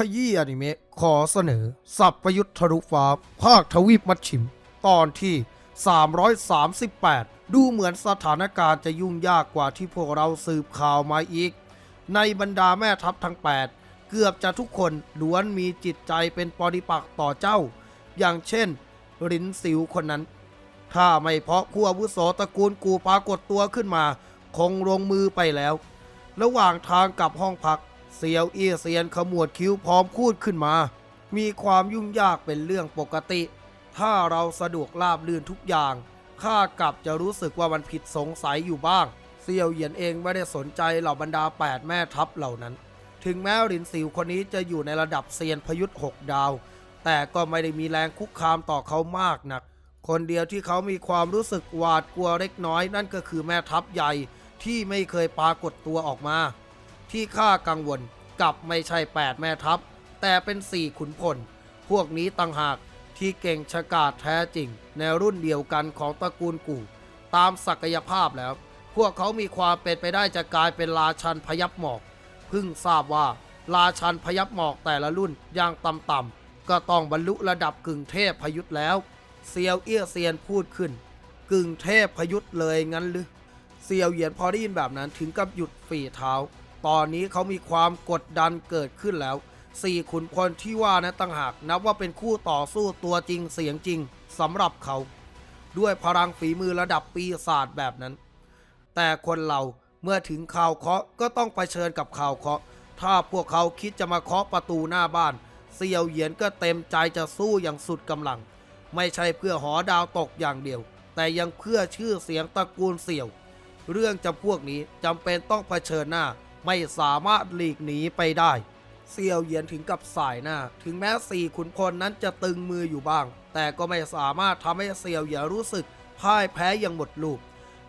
ขยี้อนิเมะขอเสนอ สับประยุทธ์ทะลุฟ้า ภาคทวีปมัชชิม ตอนที่ 338 ดูเหมือนสถานการณ์จะยุ่งยากกว่าที่พวกเราสืบข่าวมาอีก ในบรรดาแม่ทัพทั้ง 8 เกือบจะทุกคนล้วนมีจิตใจเป็นปฏิปักษ์ต่อเจ้า อย่างเช่นรินสิวคนนั้น ถ้าไม่เพราะคู่อาวุโสตระกูลกูปรากฏตัวขึ้นมา คงลงมือไปแล้ว ระหว่างทางกลับห้องพัก เซียวเอียเซียนขมวดคิ้วพร้อมพูดขึ้นมา มีความยุ่งยากเป็นเรื่องปกติ ถ้าเราสะดวกราบลื่นทุกอย่าง ข้ากลับจะรู้สึกว่ามันผิดสงสัยอยู่บ้าง เซียวเหยียนเองไม่ได้สนใจเหล่าบรรดา 8 แม่ทัพเหล่านั้น ถึงแม้รินสิวคนนี้จะอยู่ในระดับเซียนพยุทธ์6ดาว แต่ก็ไม่ได้มีแรงคุกคามต่อเขามากนัก คนเดียวที่เขามีความรู้สึกหวาดกลัวเล็กน้อยนั่นก็คือแม่ทัพใหญ่ที่ไม่เคยปรากฏตัวออกมา ที่ข้ากังวลกับไม่ใช่ 8 แม่ทัพ แต่เป็น4ขุนพล พวกนี้ต่างหากที่เก่งชะกาจแท้จริง ในรุ่นเดียวกันของตระกูลกู่ ตามศักยภาพแล้ว พวกเขามีความเป็นไปได้จะกลายเป็นราชันพยับหมอกเพิ่งทราบว่าราชันพยับหมอกแต่ละรุ่นอย่างต่ำๆก็ต้องบรรลุระดับกึ่งเทพพยุทธ์แล้วเซียวเอี้ยเซียนพูดขึ้น กึ่งเทพพยุทธ์เลยงั้นหรือเซียวเหยียนพอได้ยินแบบนั้นถึงกับหยุดฝีเท้า ตอนนี้เขามีความกดดันเกิดขึ้นแล้วสี่ขุนพลที่ว่านะตั้งหากนับว่าเป็นคู่ต่อสู้ตัวจริงเสียงจริงสำหรับเขา ด้วยพลังฝีมือระดับปีศาจแบบนั้น แต่คนเราเมื่อถึงข่าวเคาะก็ต้องไปเชิญกับข่าวเคาะ ถ้าพวกเขาคิดจะมาเคาะประตูหน้าบ้านเซียวเหยียนก็เต็มใจจะสู้อย่างสุดกำลัง ไม่ใช่เพื่อหอดาวตกอย่างเดียว แต่ยังเพื่อชื่อเสียงตระกูลเสี่ยว เรื่องจำพวกนี้จำเป็นต้องเผชิญหน้า ไม่สามารถหลีกหนีไปได้ เซียวเหยียนถึงกับสายหน้า ถึงแม้สี่ขุนพลนั้นจะตึงมืออยู่บ้าง แต่ก็ไม่สามารถทำให้เซียวเหยียนรู้สึกพ่ายแพ้อย่างหมดลูก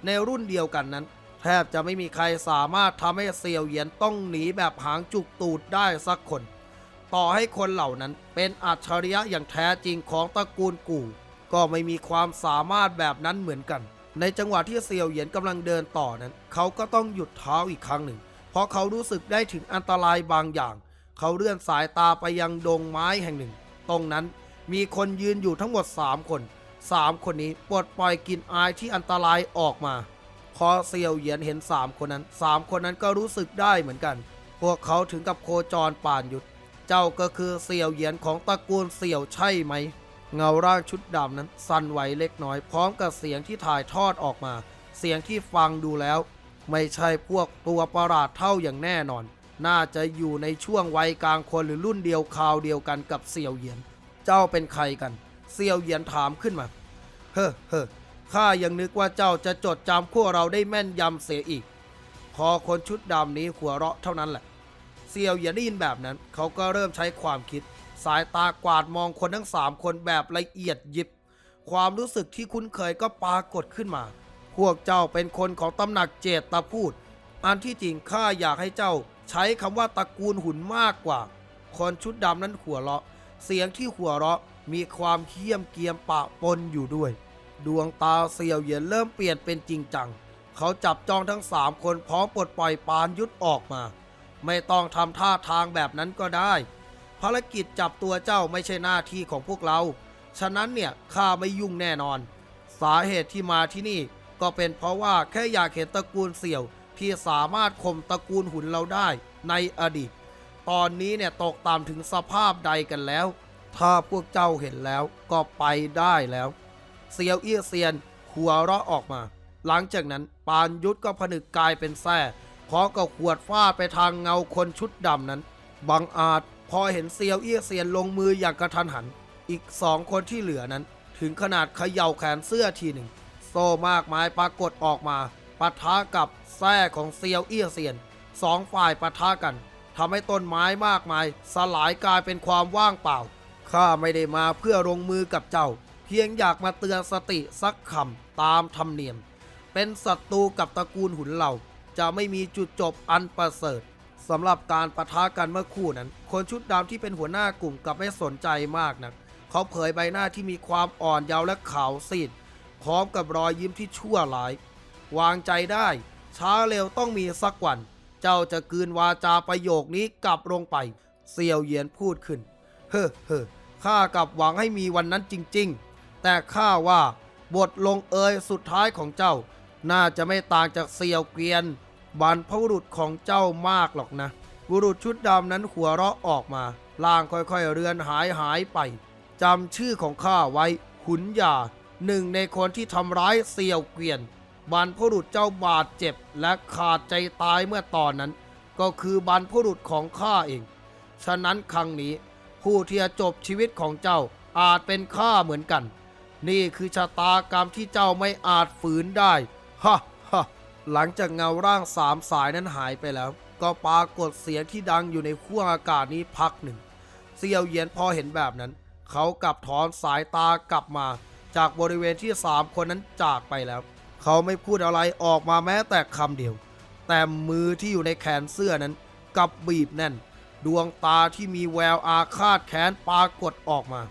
ในรุ่นเดียวกันนั้น แทบจะไม่มีใครสามารถทำให้เซียวเหยียนต้องหนีแบบหางจุกตูดได้สักคน ต่อให้คนเหล่านั้นเป็นอัจฉริยะอย่างแท้จริงของตระกูลกู่ ก็ไม่มีความสามารถแบบนั้นเหมือนกัน ในจังหวะที่เซียวเหยียนกำลังเดินต่อนั้น เขาก็ต้องหยุดเท้าอีกครั้งหนึ่ง เพราะเขารู้สึกได้ถึงอันตรายบางอย่าง เขาเลื่อนสายตาไปยังดงไม้แห่งหนึ่ง ตรงนั้นมีคนยืนอยู่ทั้งหมด 3 คน 3 คนนี้ปลดปล่อยกลินอายที่อันตรายออกมา พอเซียวเหยียนเห็น 3 คนนั้น 3 คนนั้นก็รู้สึกได้เหมือนกัน พวกเขาถึงกับโคจรป่านหยุด เจ้าก็คือเสี่ยวเหยียนของตระกูลเสี่ยวใช่ไหม เงาร่างชุดดำนั้นสั่นไหวเล็กน้อยพร้อมกับเสียงที่ถ่ายทอดออกมา เสียงที่ฟังดูแล้ว ไม่ใช่พวกตัวประหลาดเท่าอย่างแน่นอน น่าจะอยู่ในช่วงวัยกลางคนหรือรุ่นเดียวคราวเดียวกันกับเสี่ยวเหยียน เจ้าเป็นใครกัน เสี่ยวเหยียนถามขึ้นมา เฮ้อเฮ้อข้ายังนึกว่าเจ้าจะจดจำพวกเราได้แม่นยำเสียอีก พอคนชุดดำนี้หัวเราะเท่านั้นแหละเซียวเหยียนได้ยินแบบนั้น เขาก็เริ่มใช้ความคิด สายตากวาดมองคนทั้งสามคนแบบละเอียดยิบ ความรู้สึกที่คุ้นเคยก็ปรากฏขึ้นมา พวกเจ้าเป็นคนของตำหนักเจตตาพูด อันที่จริงข้าอยากให้เจ้าใช้คำว่าตระกูลหุ่นมากกว่า คนชุดดำนั้นหัวเราะ เสียงที่หัวเราะมีความเคี่ยมเกียมปะปนอยู่ด้วย ดวงตาเซียวเหยียนเริ่มเปลี่ยนเป็นจริงจัง เขาจับจองทั้งสามคนพร้อมปลดปล่อยปานยุทธออกมา ไม่ต้องทำท่าทางแบบนั้นก็ได้ ภารกิจจับตัวเจ้าไม่ใช่หน้าที่ของพวกเรา ฉะนั้นเนี่ยข้าไม่ยุ่งแน่นอน สาเหตุที่มาที่นี่ ก็เป็นเพราะว่าแค่อยากเห็นตระกูลเสี่ยว ที่สามารถข่มตระกูลหุ่นเราได้ในอดีต ตอนนี้เนี่ยตกต่ำถึงสภาพใดกันแล้ว ถ้าพวกเจ้าเห็นแล้วก็ไปได้แล้วเซียวเอี้ยเซียนหัวเราะออกมา หลังจากนั้นปานยุทธก็ผนึกกายเป็นแส้พร้อมกับขวดฟาดไปทางเงาคนชุดดำนั้นบังอาจพอเห็นเซียวเอี้ยเซียนลงมืออย่างกระทันหัน อีกสองคนที่เหลือนั้น ถึงขนาดเขย่าแขนเสื้อทีหนึ่ง ซ่มากมายปรากฏออกมาปะทะกับแส้ของเซียวเอี้ยเซียนสองฝ่ายปะทะกันทำให้ต้นไม้มากมาย สลายกลายเป็นความว่างเปล่าข้าไม่ได้มาเพื่อลงมือกับเจ้า เพียงอยากมาเตือนสติสักคำตามธรรมเนียม เป็นศัตรูกับตระกูลหุนเหล่า จะไม่มีจุดจบอันประเสริฐสำหรับการประทะกันเมื่อคู่นั้น คนชุดดำที่เป็นหัวหน้ากลุ่มกลับไม่สนใจมากนะักเขาเผยใบหน้าที่มีความอ่อนเยาว์และขาวซีด พร้อมกับรอยยิ้มที่ชั่วร้าย วางใจได้ ช้าเร็วต้องมีสักวัน เจ้าจะกืนวาจาประโยคนี้กลับลงไปเซียวเหยียนพูดขึ้น เฮ้อเฮ้อข้ากับหวังให้มีวันนั้นจริง ๆ แต่ข้าว่าบทลงเอยสุดท้ายของเจ้า น่าจะไม่ต่างจากเซียวเกวียนบรรพบุรุษของเจ้ามากหรอกนะ บุรุษชุดดำนั้นหัวเราะออกมาล่างค่อยๆเรือนหายหายไปจำชื่อของข้าไว้ขุนยา หนึ่งในคนที่ทำร้ายเซียวเกวียนบรรพบุรุษเจ้าบาดเจ็บและขาดใจตายเมื่อตอนนั้น ก็คือบรรพบุรุษของข้าเอง ฉะนั้นครั้งนี้ ผู้ที่จะจบชีวิตของเจ้าอาจเป็นข้าเหมือนกัน นี่คือชะตากรรมที่เจ้าไม่อาจฝืนได้ฮ่าฮ่าหลังจากเงาร่างสามสายนั้นหายไปแล้ว ก็ปรากฏเสียงที่ดังอยู่ในขั้วอากาศนี้พักหนึ่งเซียวเยียนพอเห็นแบบนั้น เขากลับถอนสายตากลับมา จากบริเวณที่สามคนนั้นจากไปแล้ว เขาไม่พูดอะไรออกมาแม้แต่คำเดียว แต่มือที่อยู่ในแขนเสื้อนั้นกลับบีบแน่น ดวงตาที่มีแววอาฆาตแค้นปรากฏออกมา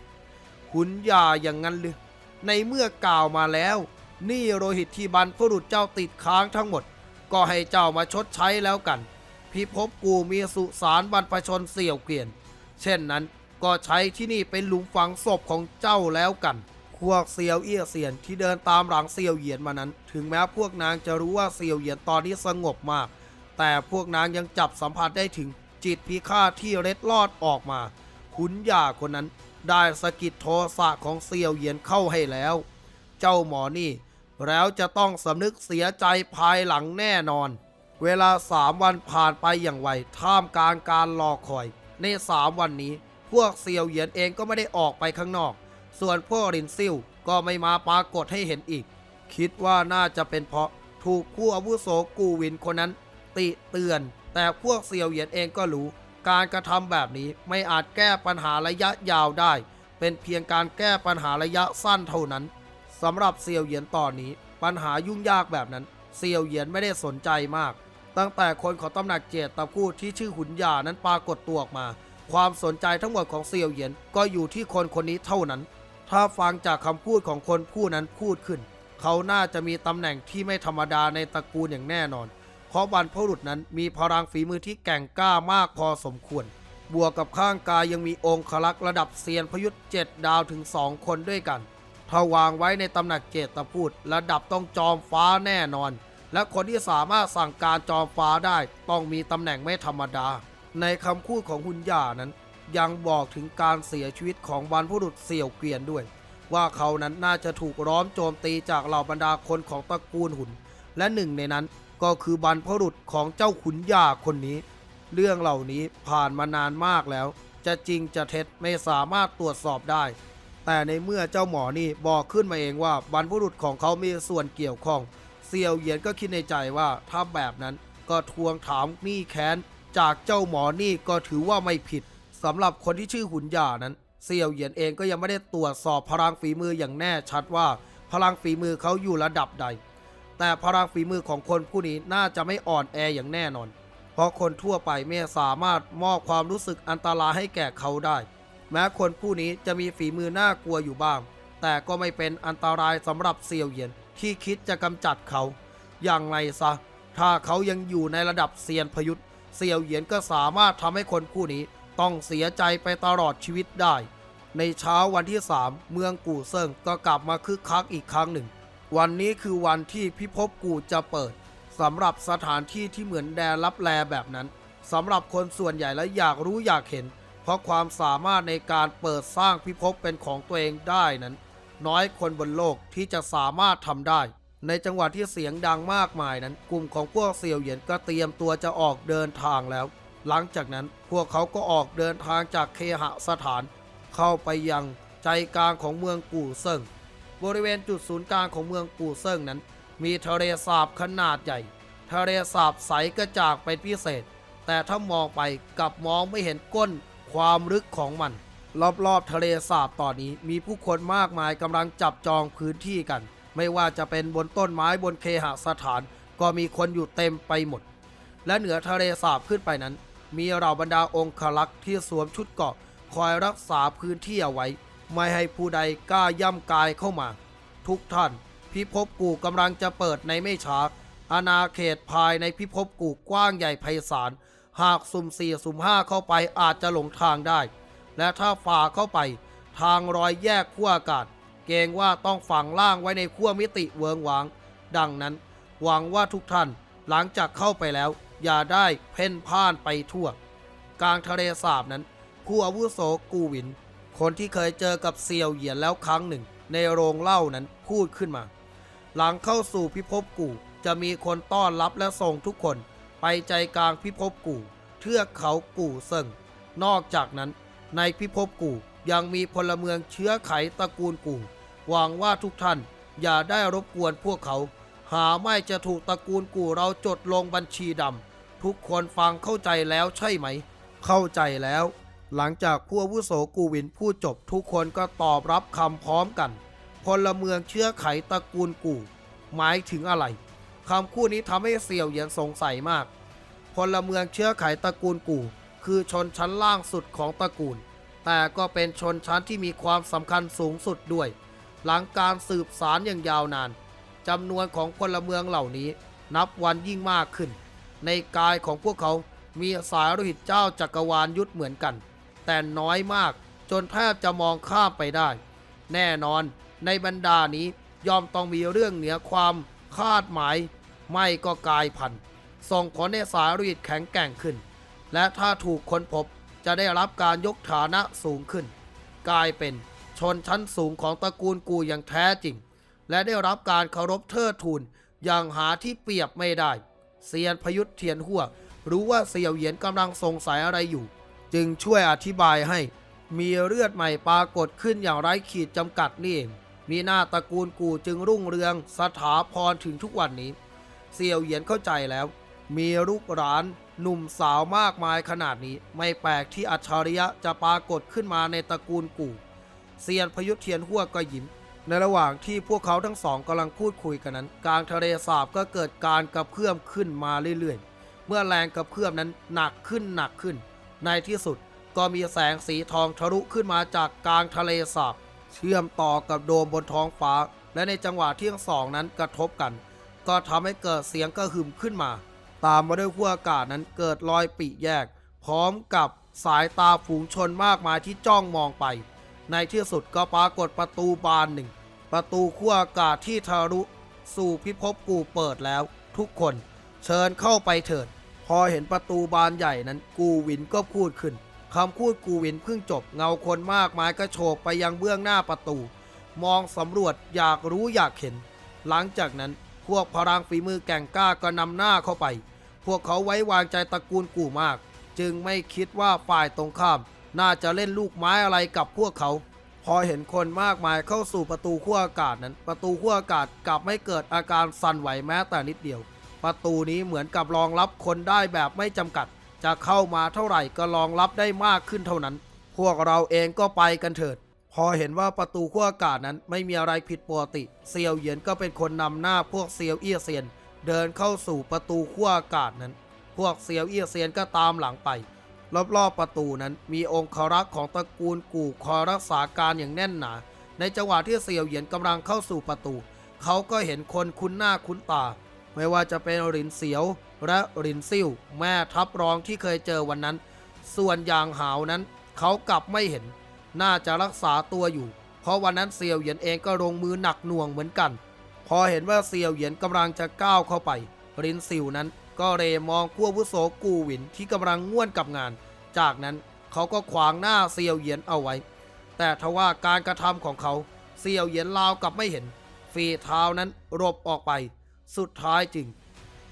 ขุนยาอย่างนั้นหรือในเมื่อกล่าวมาแล้ว นี่โรหิตที่บรรพบุรุษเจ้าติดค้างทั้งหมด ก็ให้เจ้ามาชดใช้แล้วกัน พิภพกูมีสุสานบรรพชนเสี่ยวเกวียน เช่นนั้นก็ใช้ที่นี่เป็นหลุมฝังศพของเจ้าแล้วกัน พวกเซียวเอี้ยเซียนที่เดินตามหลังเซียวเหยียนมานั้น ถึงแม้พวกนางจะรู้ว่าเซียวเหยียนตอนนี้สงบมาก แต่พวกนางยังจับสัมผัสได้ถึงจิตพิฆาตที่เล็ดลอดออกมาขุนหยาคนนั้นได้สะกิดโทสะของเซียวเหยียนเข้าให้แล้ว เจ้าหมอนี่ แล้วจะต้องสำนึกเสียใจภายหลังแน่นอน เวลาสามวันผ่านไปอย่างไวท่ามกลางการรอคอย ในสามวันนี้ พวกเซียวเหยียนเองก็ไม่ได้ออกไปข้างนอก ส่วนพวกรินซิ่วก็ไม่มาปรากฏให้เห็นอีก คิดว่าน่าจะเป็นเพราะถูกผู้อาวุโสกูวินคนนั้น ติเตือน แต่พวกเซียวเหยียนเองก็รู้ การกระทำแบบนี้ไม่อาจแก้ปัญหาระยะยาวได้ เป็นเพียงการแก้ปัญหาระยะสั้นเท่านั้นสำหรับเซียวเหยียนตอนนี้ ปัญหายุ่งยากแบบนั้น เซียวเหยียนไม่ได้สนใจมาก ตั้งแต่คนของตำหนักเจตตะพูดที่ชื่อหุนยานั้นปรากฏตัวออกมา ความสนใจทั้งหมดของเซียวเหยียนก็อยู่ที่คนคนนี้เท่านั้น ถ้าฟังจากคำพูดของคนผู้นั้นพูดขึ้น เขาน่าจะมีตำแหน่งที่ไม่ธรรมดาในตระกูลอย่างแน่นอน เพราะบรรพบุรุษนั้นมีพลังฝีมือที่แกร่งกล้ามากพอสมควร บวกกับข้างกายยังมีองค์คลักษ์ระดับเซียนพยุทธ์เจ็ดดาวถึงสองคนด้วยกันถ้าวางไว้ในตำหนักเจตพูดระดับต้องจอมฟ้าแน่นอน และคนที่สามารถสั่งการจอมฟ้าได้ต้องมีตำแหน่งไม่ธรรมดา ในคำพูดของหุนย่านั้น ยังบอกถึงการเสียชีวิตของบรรพบุรุษเสี่ยวเกวียนด้วย ว่าเขานั้นน่าจะถูกล้อมโจมตีจากเหล่าบรรดาคนของตระกูลหุน และหนึ่งในนั้นก็คือบรรพบุรุษของเจ้าขุนยาคนนี้ เรื่องเหล่านี้ผ่านมานานมากแล้ว จะจริงจะเท็จไม่สามารถตรวจสอบได้ แต่ในเมื่อเจ้าหมอนี่บอกขึ้นมาเองว่าบรรพบุรุษของเขามีส่วนเกี่ยวข้องเซียวเหยียนก็คิดในใจว่าถ้าแบบนั้นก็ทวงถามหนี้แค้นจากเจ้าหมอนี่ก็ถือว่าไม่ผิด สำหรับคนที่ชื่อหุนหย่านั้นเซียวเหยียนเองก็ยังไม่ได้ตรวจสอบพลังฝีมืออย่างแน่ชัดว่า พลังฝีมือเขาอยู่ระดับใด แต่พลังฝีมือของคนผู้นี้น่าจะไม่อ่อนแออย่างแน่นอน เพราะคนทั่วไปไม่สามารถมอบความรู้สึกอันตรายให้แก่เขาได้ แม้คนผู้นี้จะมีฝีมือน่ากลัวอยู่บ้าง แต่ก็ไม่เป็นอันตรายสำหรับเซียวเหยียนที่คิดจะกำจัดเขา อย่างไรซะ ถ้าเขายังอยู่ในระดับเซียนพยุทธ์เซียวเหยียนก็สามารถทำให้คนผู้นี้ ต้องเสียใจไปตลอดชีวิตได้ ในเช้าวันที่ 3 เมืองกู่เซิงก็กลับมาคึกคักอีกครั้งหนึ่ง วันนี้คือวันที่พิภพกู่จะเปิดสำหรับสถานที่ที่เหมือนแดนลับแลแบบนั้นสำหรับคนส่วนใหญ่และอยากรู้อยากเห็น เพราะความสามารถในการเปิดสร้างพิภพเป็นของตัวเองได้นั้น น้อยคนบนโลกที่จะสามารถทำได้ ในจังหวะที่เสียงดังมากมายนั้น กลุ่มของพวกเซียวเหยียนก็เตรียมตัวจะออกเดินทางแล้ว หลังจากนั้นพวกเขาก็ออกเดินทางจากเคหสถาน เข้าไปยังใจกลางของเมืองกู่เซิงบริเวณจุดศูนย์กลางของเมืองกู่เซิงนั้น มีทะเลสาบขนาดใหญ่ทะเลสาบใสกระจ่างเป็นพิเศษ แต่ถ้ามองไปกลับมองไม่เห็นก้นความลึกของมัน รอบๆทะเลสาบตอนนี้มีผู้คนมากมายกำลังจับจองพื้นที่กัน ไม่ว่าจะเป็นบนต้นไม้บนเคหสถาน ก็มีคนอยู่เต็มไปหมด และเหนือทะเลสาบขึ้นไปนั้น มีเหล่าบรรดาองคลักษ์ที่สวมชุดเกาะคอยรักษาพื้นที่เอาไว้ ไม่ให้ผู้ใดกล้าย่ำกายเข้ามา ทุกท่าน พิภพกูกำลังจะเปิดในไม่ช้าอาณาเขตภายในพิภพกูกว้างใหญ่ไพศาล หากสุ่มสี่สุ่มห้าเข้าไปอาจจะหลงทางได้ และถ้าฝ่าเข้าไป ทางรอยแยกขั้วอากาศ เกรงว่าต้องฝังล่างไว้ในขั้วมิติเวิงวาง ดังนั้น หวังว่าทุกท่านหลังจากเข้าไปแล้ว อย่าได้เพ่นพ่านไปทั่ว กลางทะเลสาบนั้น ผู้อาวุโสกูวิน คนที่เคยเจอกับเซียวเหยียนแล้วครั้งหนึ่ง ในโรงเหล้านั้นพูดขึ้นมา หลังเข้าสู่พิภพกู่จะมีคนต้อนรับและส่งทุกคน ไปใจกลางพิภพกู่ เทือกเขากู่เซิงนอกจากนั้น ในพิภพกู่ยังมีพลเมืองเชื้อไขตระกูลกู่หวังว่าทุกท่านอย่าได้รบกวนพวกเขา หาไม่จะถูกตระกูลกู่เราจดลงบัญชีดำทุกคนฟังเข้าใจแล้วใช่ไหม เข้าใจแล้ว หลังจากผู้อาวุโสกูวินพูดจบทุกคนก็ตอบรับคำพร้อมกัน พลเมืองเชื้อไขตระกูลกู่ หมายถึงอะไรคำคู่นี้ทำให้เสี่ยวเหยียนสงสัยมาก พลเมืองเชื้อไขตระกูลกู่ คือชนชั้นล่างสุดของตระกูล แต่ก็เป็นชนชั้นที่มีความสำคัญสูงสุดด้วย หลังการสืบสารอย่างยาวนาน จำนวนของพลเมืองเหล่านี้นับวันยิ่งมากขึ้น ในกายของพวกเขามีสายโลหิตเจ้าจักรวาลยุทธเหมือนกัน แต่น้อยมากจนแทบจะมองข้ามไปได้ แน่นอนในบรรดานี้ยอมต้องมีเรื่องเหนือความคาดหมาย ไม่ก็กายพันธุ์ส่งผลให้สายโลหิตแข็งแกร่งขึ้น และถ้าถูกค้นพบจะได้รับการยกฐานะสูงขึ้น กลายเป็นชนชั้นสูงของตระกูลกูอย่างแท้จริง และได้รับการเคารพเทิดทูนอย่างหาที่เปรียบไม่ได้ เซียนพยุทธเทียนหัวรู้ว่าเสี่ยวเหยียนกำลังสงสัยอะไรอยู่ จึงช่วยอธิบายให้ มีเลือดใหม่ปรากฏขึ้นอย่างไร้ขีดจำกัดนี่เองมีหน้าตระกูลกูจึงรุ่งเรืองสถาพรถึงทุกวันนี้ เสี่ยวเหยียนเข้าใจแล้ว มีลูกหลานหนุ่มสาวมากมายขนาดนี้ ไม่แปลกที่อัจฉริยะจะปรากฏขึ้นมาในตระกูลกูเซียนพยุทธเทียนหัวก็ยิ้ม ในระหว่างที่พวกเขาทั้งสองกำลังพูดคุยกันนั้น กลางทะเลสาบก็เกิดการกระเพื่อมขึ้นมาเรื่อยๆ เมื่อแรงกระเพื่อมนั้นหนักขึ้นหนักขึ้น ในที่สุดก็มีแสงสีทองทะลุขึ้นมาจากกลางทะเลสาบ เชื่อมต่อกับโดมบนท้องฟ้า และในจังหวะที่ทั้งสองนั้นกระทบกัน ก็ทำให้เกิดเสียงกระหึ่มขึ้นมา ตามมาด้วยขั้วอากาศนั้นเกิดรอยปีแยก พร้อมกับสายตาฝูงชนมากมายที่จ้องมองไป ในที่สุดก็ปรากฏประตูบานหนึ่ง ประตูขั้วอากาศที่ทะลุสู่พิภพกูเปิดแล้ว ทุกคนเชิญเข้าไปเถิด พอเห็นประตูบานใหญ่นั้นกูวินก็พูดขึ้นคำพูดกูวินเพิ่งจบเงาคนมากมายก็โฉบไปยังเบื้องหน้าประตู มองสำรวจอยากรู้อยากเห็น หลังจากนั้นพวกพลังฝีมือแก่งกล้าก็นำหน้าเข้าไป พวกเขาไว้วางใจตระกูลกูมาก จึงไม่คิดว่าฝ่ายตรงข้าม น่าจะเล่นลูกไม้อะไรกับพวกเขา พอเห็นคนมากมายเข้าสู่ประตูขั้วอากาศนั้น ประตูขั้วอากาศกลับไม่เกิดอาการสั่นไหวแม้แต่นิดเดียว ประตูนี้เหมือนกับรองรับคนได้แบบไม่จำกัด จะเข้ามาเท่าไหร่ก็รองรับได้มากขึ้นเท่านั้น พวกเราเองก็ไปกันเถิด พอเห็นว่าประตูขั้วอากาศนั้นไม่มีอะไรผิดปกติเซียวเหยียนก็เป็นคนนำหน้าพวกเซียวเอี้ยเซียน เดินเข้าสู่ประตูขั้วอากาศนั้น พวกเซียวเอี้ยเซียนก็ตามหลังไป รอบๆประตูนั้น มีองครักษ์ของตระกูลกู่คอยรักษาการอย่างแน่นหนา ในจังหวะที่เซียวเหยียนกำลังเข้าสู่ประตู เขาก็เห็นคนคุ้นหน้าคุ้นตา ไม่ว่าจะเป็นหลินเสียวและหลินซิ่วแม่ทัพรองที่เคยเจอวันนั้น ส่วนยางหาวนั้น เขากลับไม่เห็น น่าจะรักษาตัวอยู่ เพราะวันนั้นเซียวเหยียนเองก็ลงมือหนักหน่วงเหมือนกัน พอเห็นว่าเซียวเหยียนกำลังจะก้าวเข้าไปรินซิ่วนั้น ก็เรมองขั้ววุโสกูหวินที่กำลังง่วนกับงาน จากนั้นเขาก็ขวางหน้าเซียวเหยียนเอาไว้ แต่ทว่าการกระทำของเขาเซียวเหยียนลาวกับไม่เห็น ฝีเท้านั้นรบออกไป สุดท้ายจึง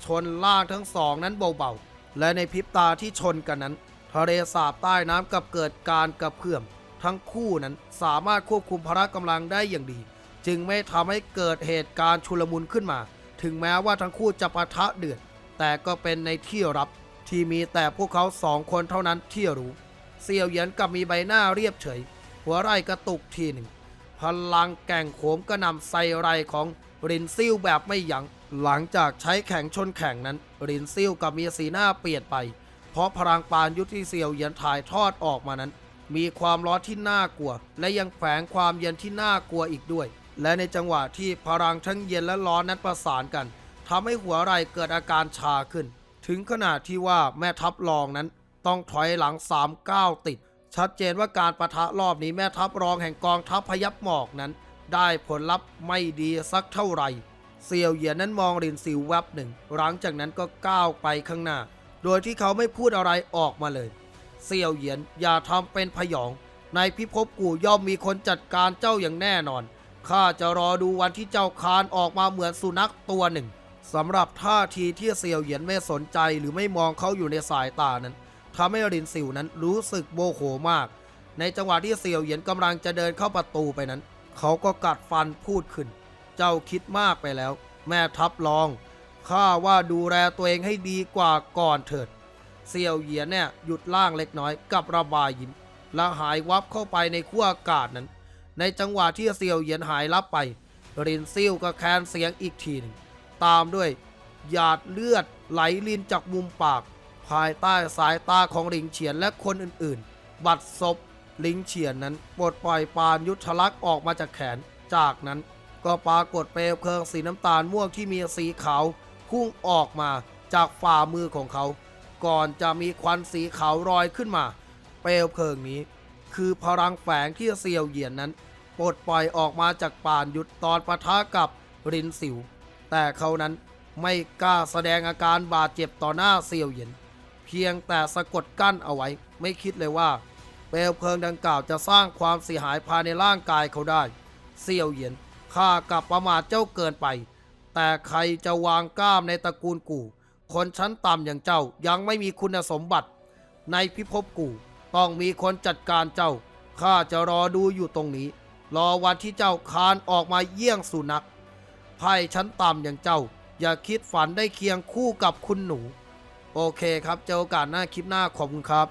ชนล่างทั้งสองนั้นเบาๆ และในพริบตาที่ชนกันนั้น ทะเลสาบใต้น้ำกับเกิดการกระเพื่อม ทั้งคู่นั้นสามารถควบคุมพละกำลังได้อย่างดี จึงไม่ทำให้เกิดเหตุการณ์ชุลมุนขึ้นมา ถึงแม้ว่าทั้งคู่จะปะทะเดือด แต่ก็เป็นในที่รับที่มีแต่พวกเขาสองคนเท่านั้นที่รู้เซียวเหยียนกับมีใบหน้าเรียบเฉย หัวไร่กระตุกทีหนึ่ง พลังแก่งโขมกระนำใส่ไรของรินซิ่วแบบไม่ยัง้งหลังจากใช้แข่งชนแข่งนั้น รินซิ่วกับมีสีหน้าเปลี่ยนไป เพราะพลังปานยุทธที่เซียวเหยียนถ่ายทอดออกมานั้น มีความร้อนที่น่ากลัว และยังแฝงความเย็นที่น่ากลัวอีกด้วย และในจังหวะที่พลังทั้งเย็นและร้อนนั้นประสานกัน ทำให้หัวไหล่เกิดอาการชาขึ้น ถึงขนาดที่ว่าแม่ทัพรองนั้นต้องถอยหลังสามก้าวติด ชัดเจนว่าการประทะรอบนี้แม่ทัพรองแห่งกองทัพพยับหมอกนั้น ได้ผลลัพธ์ไม่ดีสักเท่าไหร่เซียวเหยียนนั้นมองรินซิวแวบหนึ่ง หลังจากนั้นก็ก้าวไปข้างหน้า โดยที่เขาไม่พูดอะไรออกมาเลย เซียวเหยียนอย่าทำเป็นพยอง ในพิภพกูย่อมมีคนจัดการเจ้าอย่างแน่นอน ข้าจะรอดูวันที่เจ้าคานออกมาเหมือนสุนัขตัวหนึ่ง สำหรับท่าทีที่เซียวเหยียนไม่สนใจหรือไม่มองเขาอยู่ในสายตานั้นทำให้รินซิวนั้นรู้สึกโมโหมาก ในจังหวะที่เซียวเหยียนกำลังจะเดินเข้าประตูไปนั้น เขาก็กัดฟันพูดขึ้น เจ้าคิดมากไปแล้ว แม่ทัพลองข้าว่าดูแลตัวเองให้ดีกว่าก่อนเถิด เซียวเหยียนเนี่ยหยุดล่างเล็กน้อยกับระบายยิ้มและหายวับเข้าไปในขั้วอากาศนั้น ในจังหวะที่เซียวเหยียนหายลับไป รินซิ่วก็แคนเสียงอีกทีหนึ่ง ตามด้วย หยาดเลือดไหลลินจากมุมปาก ภายใต้สายตาของหลิงเฉียนและคนอื่นๆ บัดซบหลิงเฉียนนั้นปลดปล่อยปานยุทธลักษณ์ออกมาจากแขน จากนั้นก็ปรากฏเปลวเพลิงสีน้ำตาลม่วงที่มีสีขาวพุ่งออกมาจากฝ่ามือของเขา ก่อนจะมีควันสีขาวลอยขึ้นมา เปลวเพลิงนี้ คือพลังแฝงที่เซียวเหยียนนั้น ปลดปล่อยออกมาจากปานยุทธตอนปะทะกับรินสิว แต่เขานั้นไม่กล้าแสดงอาการบาดเจ็บต่อหน้าเซียวเหยียน เพียงแต่สะกดกั้นเอาไว้ ไม่คิดเลยว่า เปลวเพลิงดังกล่าวจะสร้างความเสียหายภายในร่างกายเขาได้ เซียวเหยียนข้ากับประมาทเจ้าเกินไป แต่ใครจะวางกล้ามในตระกูลกู่ คนชั้นต่ำอย่างเจ้ายังไม่มีคุณสมบัติ ในพิภพกู่ต้องมีคนจัดการเจ้าข้าจะรอดูอยู่ตรงนี้ รอวันที่เจ้าคานออกมาเยี่ยงสุนัข ไพ่ชั้นต่ำอย่างเจ้า อย่าคิดฝันได้เคียงคู่กับคุณหนู โอเคครับ เจอโอกาสหน้าคลิปหน้าขอบคุณครับ